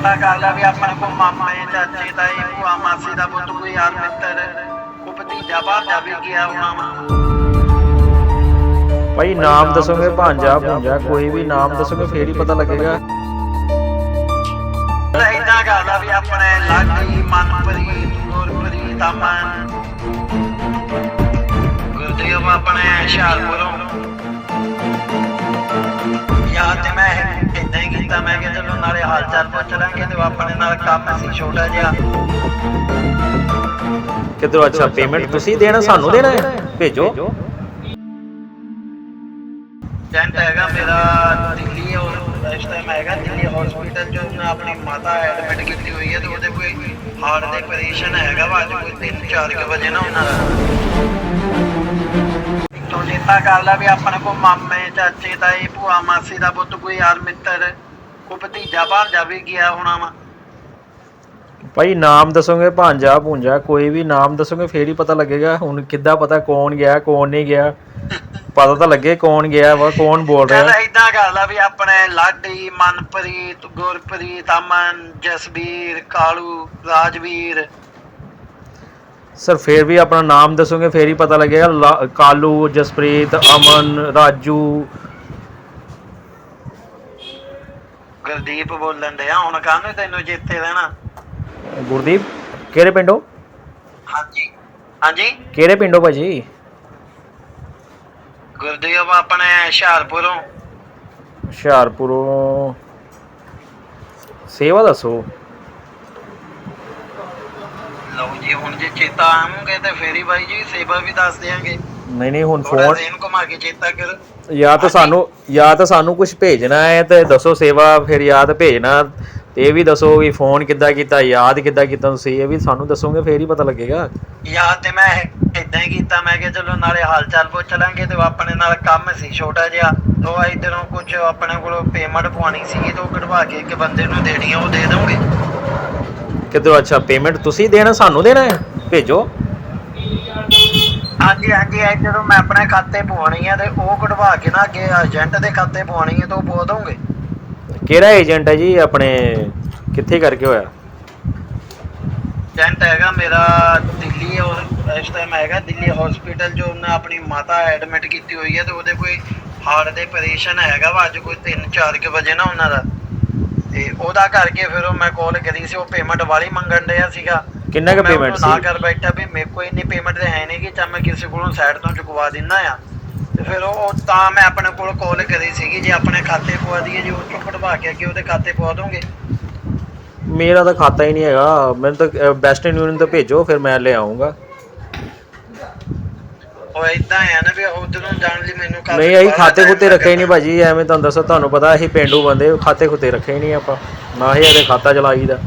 ਚੇਤਾ ਕਰ ਲੈ ਵੀ ਆਪਣੇ ਕੋ ਮਾਮੇ ਚਾਚੇ ਤਾਈ ਭੂਆ ਮਾਸੀ ਦਾ ਪੁੱਤ ਕੋਈ ਯਾਰ ਮਿੱਤਰ ਕੋ ਭਤੀਜਾ ਭਾਂਜਾ ਵੀ ਗਿਆ ਹੋਣਾ ਵਾ। ਭਾਈ ਨਾਮ ਦੱਸੋਗੇ ਭਾਂਜਾ ਭੁੰਜਾ ਕੋਈ ਵੀ ਨਾਮ ਦੱਸੋਗੇ ਫੇਰ ਹੀ ਪਤਾ ਲੱਗੇਗਾ। ਇਦਾਂ ਕਰ ਲੈ ਵੀ ਆਪਣੇ ਲਾਡੀ ਮਨਪ੍ਰੀਤ ਗੁਰਪ੍ਰੀਤ ਅਮਨ। ਗੁਰਦੇਵ ਆਪਣੇ ਹੁਸ਼ਿਆਰਪੁਰੋਂ। ਕਿਹਾ ਚਲੋ ਨਾਲੇ ਹਾਲ ਚਾਲ ਪੁੱਛ ਲਾਂਗੇ ਤੇ ਆਪਣੇ ਨਾਲ ਕੰਮ ਸੀ ਛੋਟਾ ਜਿਹਾ। ਕਿਧਰੋਂ ਅੱਛਾ ਪੇਮੈਂਟ ਤੁਸੀਂ ਦੇਣਾ ਸਾਨੂੰ ਦੇਣਾ ਹੈ? ਭੇਜੋ। ਏਜੰਟ ਹੈਗਾ ਮੇਰਾ ਦਿੱਲੀ ਔਰ ਇਸ ਟਾਈਮ ਹੈਗਾ ਦਿੱਲੀ ਹਸਪੀਟਲ ਜੋ ਆਪਣੀ ਮਾਤਾ ਐਡਮਿਟ ਕੀਤੀ ਹੋਈ ਹੈ ਤੇ ਉਹਦੇ ਕੋਈ ਹਾਰਟ ਦੇ ਆਪਰੇਸ਼ਨ ਹੈਗਾ ਵਾ ਅੱਜ ਕੋਈ 3-4 ਕੁ ਵਜੇ ਨਾ ਉਹਨਾਂ ਦਾ। ਤੋਂ ਚੇਤਾ ਕਰ ਲੈ ਵੀ ਆਪਣੇ ਕੋ ਮਾਮੇ ਚਾਚੇ ਤਾਏ ਭੂਆ ਮਾਸੀ ਦਾ ਪੁੱਤ ਕੋਈ ਯਾਰ ਮਿੱਤਰ ਕੋ ਭਤੀਜਾ ਭਾਂਜਾ ਵੀ ਗਿਆ ਹੋਣਾ ਵਾ। ਭਾਈ ਨਾਮ ਦੱਸੋਗੇ ਭਾਂਜਾ ਭੁੰਜਾ ਕੋਈ ਵੀ ਨਾਮ ਦੱਸੋਗੇ ਫੇਰ ਹੀ ਪਤਾ ਲੱਗੇਗਾ। ਹੁਣ ਕਿੱਦਾਂ ਪਤਾ ਕੌਣ ਗਿਆ ਕੌਣ ਨਹੀਂ ਗਿਆ। ਪਤਾ ਤਾਂ ਲੱਗੇ ਕੌਣ ਗਿਆ ਵਾ ਕੌਣ ਬੋਲ ਚੱਲ ਰਿਹਾ ਇਦਾਂ ਕਰ ਲੈ ਵੀ ਆਪਣੇ ਲਾਡੀ ਮਨਪ੍ਰੀਤ ਗੁਰਪ੍ਰੀਤ ਅਮਨ ਜਸਬੀਰ ਕਾਲੂ ਰਾਜਵੀਰ। ਸਰ ਫੇਰ ਵੀ ਆਪਣਾ ਨਾਮ ਦੱਸੋਗੇ ਫੇਰ ਹੀ ਪਤਾ ਲੱਗੇਗਾ। ਲਾ- ਕਾਲੂ ਜਸਪ੍ਰੀਤ ਅਮਨ ਰਾਜੂ ਗੁਰਦੀਪ ਬੋਲਣ ਡਿਆ ਹੁਣ ਕਾਹਨੂੰ ਤੈਨੂੰ ਚੇਤੇ ਰਹਿਣਾ ਗੁਰਦੀਪ ਕਿਹੜੇ ਪਿੰਡੋਂ? ਹਾਂਜੀ ਹਾਂਜੀ? ਕਿਹੜੇ ਪਿੰਡੋਂ ਭਾਜੀ? ਗੁਰਦੀਪ ਆਪਣੇ ਹੁਸ਼ਿਆਰਪੁਰੋਂ। ਹੁਸ਼ਿਆਰਪੁਰੋਂ। ਸੇਵਾ ਦੱਸੋ। ਲਓ ਜੀ ਹੁਣ ਜੇ ਚੇਤਾ ਆਉਂਗੇ ਤੇ ਫੇਰ ਹੀ ਬਾਈ ਜੀ ਸੇਵਾ ਵੀ ਦੱਸ ਦਿਆਂਗੇ। ਨਹੀਂ ਨਹੀਂ ਹੁਣ ਥੋੜਾ ਫੋਨ ਜ਼ੇਨ ਘੁਮਾ ਕੇ ਚੇਤਾ ਕਰ। ਜਾਂ ਤਾਂ ਸਾਨੂੰ ਜਾਂ ਤਾਂ ਸਾਨੂੰ ਕੁਝ ਭੇਜਣਾ ਹੈ ਤੇ ਦੱਸੋ ਸੇਵਾ ਫਿਰ ਯਾਦ ਭੇਜਣਾ। ਤੇ ਇਹ ਵੀ ਦੱਸੋ ਵੀ ਫੋਨ ਕਿੱਦਾਂ ਕੀਤਾ ਯਾਦ ਕਿੱਦਾਂ ਕੀਤਾ ਤੁਸੀਂ ਇਹ ਵੀ ਸਾਨੂੰ ਦੱਸੋਗੇ ਫੇਰ ਹੀ ਪਤਾ ਲੱਗੇਗਾ। ਯਾਦ ਤੇ ਮੈਂ ਇਦਾਂ ਹੀ ਕੀਤਾ ਮੈਂ ਕਿਹਾ ਚਲੋ ਨਾਲੇ ਹਾਲ ਚਾਲ ਪੁੱਛ ਲਾਂਗੇ ਤੇ ਆਪਣੇ ਨਾਲ ਕੰਮ ਸੀ ਛੋਟਾ ਜਿਹਾ। ਉਹ ਇਧਰੋਂ ਕੁਝ ਆਪਣੇ ਕੋਲੋਂ ਪੇਮੈਂਟ ਪਵਾਉਣੀ ਸੀਗੀ ਤੇ ਉਹ ਕਢਵਾ ਕੇ ਇੱਕ ਬੰਦੇ ਨੂੰ ਦੇਣੀ ਆ ਉਹ ਦੇ ਦੋਗੇ ਕਿਦੋਂ ਅੱਛਾ ਪੇਮੈਂਟ ਤੁਸੀਂ ਦੇਣਾ ਸਾਨੂੰ ਦੇਣਾ ਹੈ? ਭੇਜੋ। ਹਾਂਜੀ ਹਾਂਜੀ ਇਧਰੋਂ ਮੈਂ ਆਪਣੇ ਖਾਤੇ ਪਵਾਉਣੀ ਆ ਤੇ ਉਹ ਕਢਵਾ ਕੇ ਨਾ ਅੱਗੇ ਏਜੰਟ ਦੇ ਖਾਤੇ ਪਵਾਉਣੀ ਆ ਤੇ ਉਹ ਪਵਾ ਦੋਗੇ ਕਿਹੜਾ ਏਜੰਟ ਹੈ ਜੀ ਆਪਣੇ? ਕਿੱਥੇ ਕਰਕੇ ਹੋਇਆ? ਏਜੰਟ ਹੈਗਾ ਮੇਰਾ ਦਿੱਲੀ ਔਰ ਇਸ ਟਾਈਮ ਹੈਗਾ ਦਿੱਲੀ ਹਸਪੀਟਲ ਜੋ ਉਹਨੇ ਆਪਣੀ ਮਾਤਾ ਐਡਮਿਟ ਕੀਤੀ ਹੋਈ ਹੈ ਤੇ ਉਹਦੇ ਕੋਈ ਹਾਰਟ ਦੇ ਆਪਰੇਸ਼ਨ ਹੈਗਾ ਵਾ ਅੱਜ ਕੋਈ 3-4 ਕੁ ਵਜੇ ਨਾ ਉਹਨਾਂ ਦਾ। ਤੇ ਉਹਦਾ ਕਰਕੇ ਫਿਰ ਉਹ ਮੈਂ ਕਾਲ ਕਰੀ ਸੀ ਉਹ ਪੇਮੈਂਟ ਵਾਲੀ ਮੰਗਣ ਡਿਆ ਸੀਗਾ। ਕਿੰਨਾ ਕੁ ਮੈਂ ਪੇਮੈਂਟ ਉਹਨੂੰ ਨਾ ਸੀ? ਕਰ ਬੈਠਾ ਵੀ ਮੇਰੇ ਕੋਲ ਇੰਨੀ ਪੇਮੈਂਟ ਤੇ ਹੈ ਨਹੀਂ ਕਿ ਚਾ ਮੈਂ ਕਿਸੇ ਕੋਲੋਂ ਸਾਈਡ ਤੋਂ ਚੁਕਵਾ ਦਿੰਦਾ ਆ। ਤੇ ਫਿਰ ਉਹ ਉਹ ਤਾਂ ਮੈਂ ਆਪਣੇ ਕੋਲ ਕਾਲ ਕਰੀ ਸੀਗੀ ਜੇ ਆਪਣੇ ਖਾਤੇ ਪਵਾ ਦਈਏ ਜੇ ਉਹ ਚੋਂ ਕਢਵਾ ਕੇ ਅੱਗੇ ਉਹਦੇ ਖਾਤੇ ਪਵਾ ਦੋਗੇ ਮੇਰਾ ਤਾਂ ਖਾਤਾ ਹੀ ਨਹੀਂ ਹੈਗਾ। ਮੈਨੂੰ ਤਾਂ ਬੈਸਟ ਯੂਨੀਅਨ ਤੋਂ ਭੇਜੋ ਫਿਰ ਮੈਂ ਲੈ ਆਉਂਗਾ ਉਹ ਇਦਾਂ ਆ ਨਾ ਵੀ ਉਧਰੋਂ ਜਾਣ ਲਈ ਮੈਨੂੰ ਕਾਫੀ ਨਹੀਂ ਅਸੀਂ ਖਾਤੇ ਖੁੱਤੇ ਰੱਖੇ ਨਹੀਂ। ਭਾਜੀ ਐਵੇਂ ਤੁਹਾਨੂੰ ਦੱਸੋ ਤੁਹਾਨੂੰ ਪਤਾ ਅਸੀਂ ਪਿੰਡੂ ਬੰਦੇ ਖਾਤੇ ਖੁੱਤੇ ਰੱਖੇ ਨਹੀਂ ਆਪਾਂ। ਨਾ ਹੀ ਇਹਦੇ ਖਾਤਾ ਚਲਾਈਦਾ।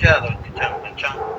ਚਲੋ ਚਲੋ ਚੰਗਾ।